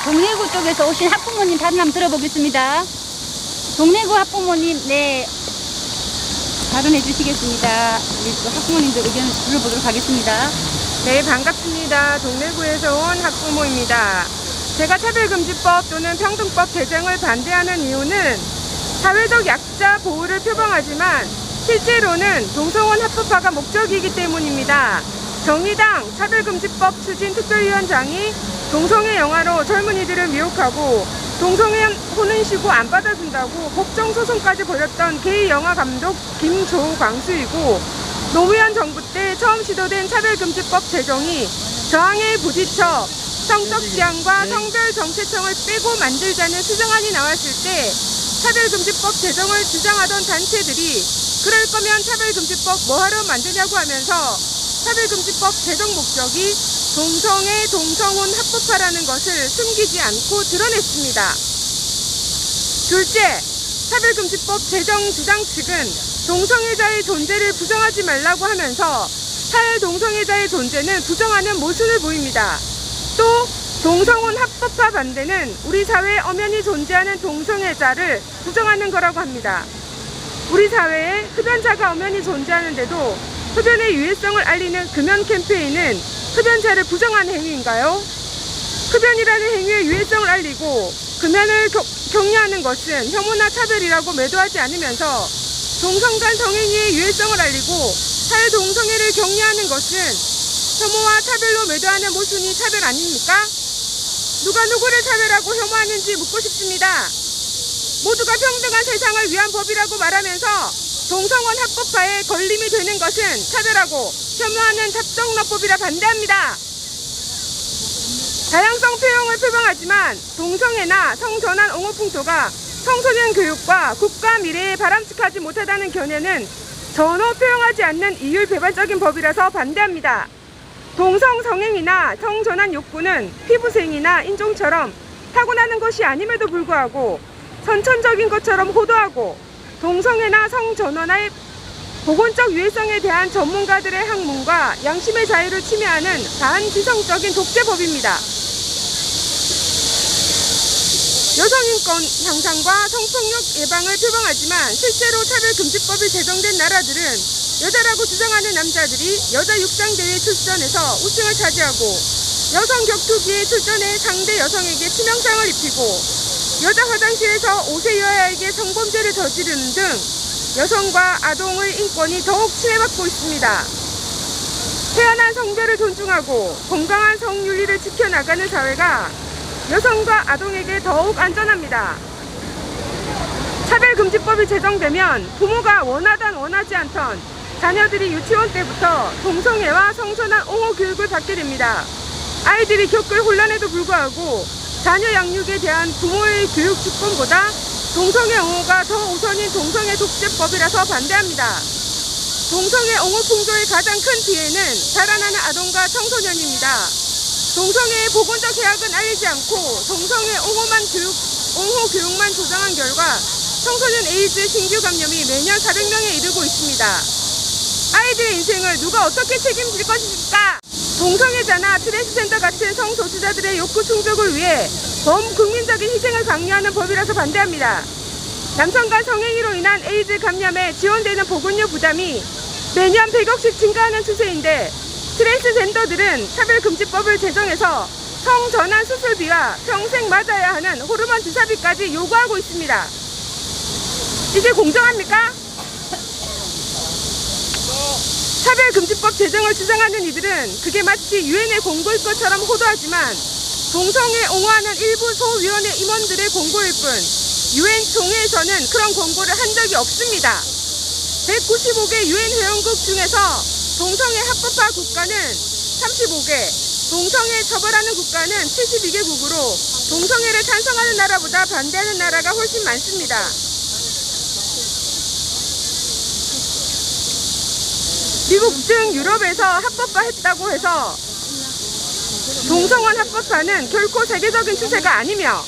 동래구 쪽에서 오신 학부모님 발언 한번 들어보겠습니다. 동래구 학부모님, 네. 발언해 주시겠습니다. 우리 또 학부모님들 의견을 들어보도록 하겠습니다. 네, 반갑습니다. 동래구에서 온 학부모입니다. 제가 차별금지법 또는 평등법 제정을 반대하는 이유는 사회적 약자 보호를 표방하지만 실제로는 동성혼 합법화가 목적이기 때문입니다. 정의당 차별금지법 추진 특별위원장이 동성애 영화로 젊은이들을 미혹하고 동성애 혼은 쉬고 안 받아준다고 법정 소송까지 벌였던 게이 영화 감독 김조광수이고 노무현 정부 때 처음 시도된 차별금지법 제정이 저항에 부딪혀 성적 지향과 성별 정체성을 빼고 만들자는 수정안이 나왔을 때 차별금지법 제정을 주장하던 단체들이 그럴 거면 차별금지법 뭐하러 만드냐고 하면서 차별금지법 제정 목적이 동성애 동성혼 합법화라는 것을 숨기지 않고 드러냈습니다. 둘째, 차별금지법 제정 주장 측은 동성애자의 존재를 부정하지 말라고 하면서 탈동성애자의 존재는 부정하는 모순을 보입니다. 또 동성혼 합법화 반대는 우리 사회에 엄연히 존재하는 동성애자를 부정하는 거라고 합니다. 우리 사회에 흡연자가 엄연히 존재하는데도 흡연의 유해성을 알리는 금연 캠페인은 흡연자를 부정하는 행위인가요? 흡연이라는 행위의 유해성을 알리고 금연을 겨- 격려하는 것은 혐오나 차별이라고 매도하지 않으면서 동성 간 성행위의 유해성을 알리고 탈동성애를 격려하는 것은 혐오와 차별로 매도하는 모순이 차별 아닙니까? 누가 누구를 차별하고 혐오하는지 묻고 싶습니다. 모두가 평등한 세상을 위한 법이라고 말하면서 동성원 합법화에 걸림이 되는 것은 차별하고 혐오하는 잡정너법이라 반대합니다. 다양성 표현을 표방하지만 동성애나 성전환 옹호 풍토가 청소년 교육과 국가 미래에 바람직하지 못하다는 견해는 전혀 표현하지 않는 이율 배반적인 법이라서 반대합니다. 동성 성행이나 성전환 욕구는 피부생이나 인종처럼 타고나는 것이 아님에도 불구하고 선천적인 것처럼 호도하고 동성애나 성전환의 보건적 유해성에 대한 전문가들의 학문과 양심의 자유를 침해하는 반지성적인 독재법입니다. 여성인권 향상과 성폭력 예방을 표방하지만 실제로 차별금지법이 제정된 나라들은 여자라고 주장하는 남자들이 여자 육상대회 출전해서 우승을 차지하고 여성 격투기에 출전해 상대 여성에게 치명상을 입히고 여자 화장실에서 5세 여아에게 성범죄를 저지르는 등 여성과 아동의 인권이 더욱 침해받고 있습니다. 태어난 성별을 존중하고 건강한 성윤리를 지켜나가는 사회가 여성과 아동에게 더욱 안전합니다. 차별금지법이 제정되면 부모가 원하던 원하지 않던 자녀들이 유치원 때부터 동성애와 성전환 옹호 교육을 받게 됩니다. 아이들이 겪을 혼란에도 불구하고 자녀 양육에 대한 부모의 교육 주권보다 동성애 옹호가 더 우선인 동성애 독재법이라서 반대합니다. 동성애 옹호 풍조의 가장 큰 피해는 자라나는 아동과 청소년입니다. 동성애의 보건적 해악은 알리지 않고 동성애 옹호만 교육, 옹호 교육만 조장한 결과 청소년 에이즈 신규 감염이 매년 400명에 이르고 있습니다. 아이들의 인생을 누가 어떻게 책임질 것입니까? 동성애자나 트랜스젠더 같은 성소수자들의 욕구 충족을 위해 범국민적인 희생을 강요하는 법이라서 반대합니다. 남성 간 성행위로 인한 에이즈 감염에 지원되는 보건료 부담이 매년 100억씩 증가하는 추세인데 트랜스젠더들은 차별금지법을 제정해서 성전환 수술비와 평생 맞아야 하는 호르몬 주사비까지 요구하고 있습니다. 이게 공정합니까? 차별금지법 제정을 주장하는 이들은 그게 마치 유엔의 공고일 것처럼 호도하지만 동성애 옹호하는 일부 소위원회 임원들의 공고일 뿐 유엔 총회에서는 그런 공고를 한 적이 없습니다. 195개 유엔 회원국 중에서 동성애 합법화 국가는 35개, 동성애 처벌하는 국가는 72개국으로 동성애를 찬성하는 나라보다 반대하는 나라가 훨씬 많습니다. 미국 등 유럽에서 합법화했다고 해서 동성원 합법화는 결코 세계적인 추세가 아니며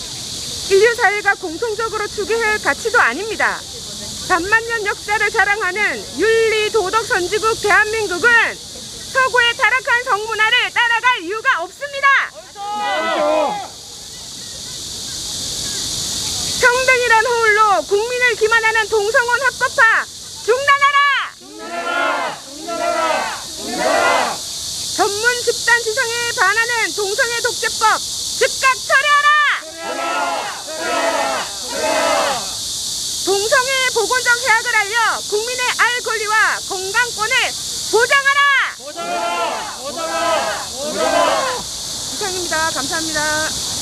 인류 사회가 공통적으로 추구해야 할 가치도 아닙니다. 반만년 역사를 자랑하는 윤리 도덕 선지국 대한민국은 서구의 타락한 성문화를 따라갈 이유가 없습니다. 평등이란 호울로 국민을 기만하는 동성혼 합법화 중단하라! 전문 집단 지성에 반하는 동성애 독재법 즉각 철회하라! 동성애 보건적 해악을 알려 국민의 알 권리와 건강권을 보장하라! 이상입니다. 감사합니다.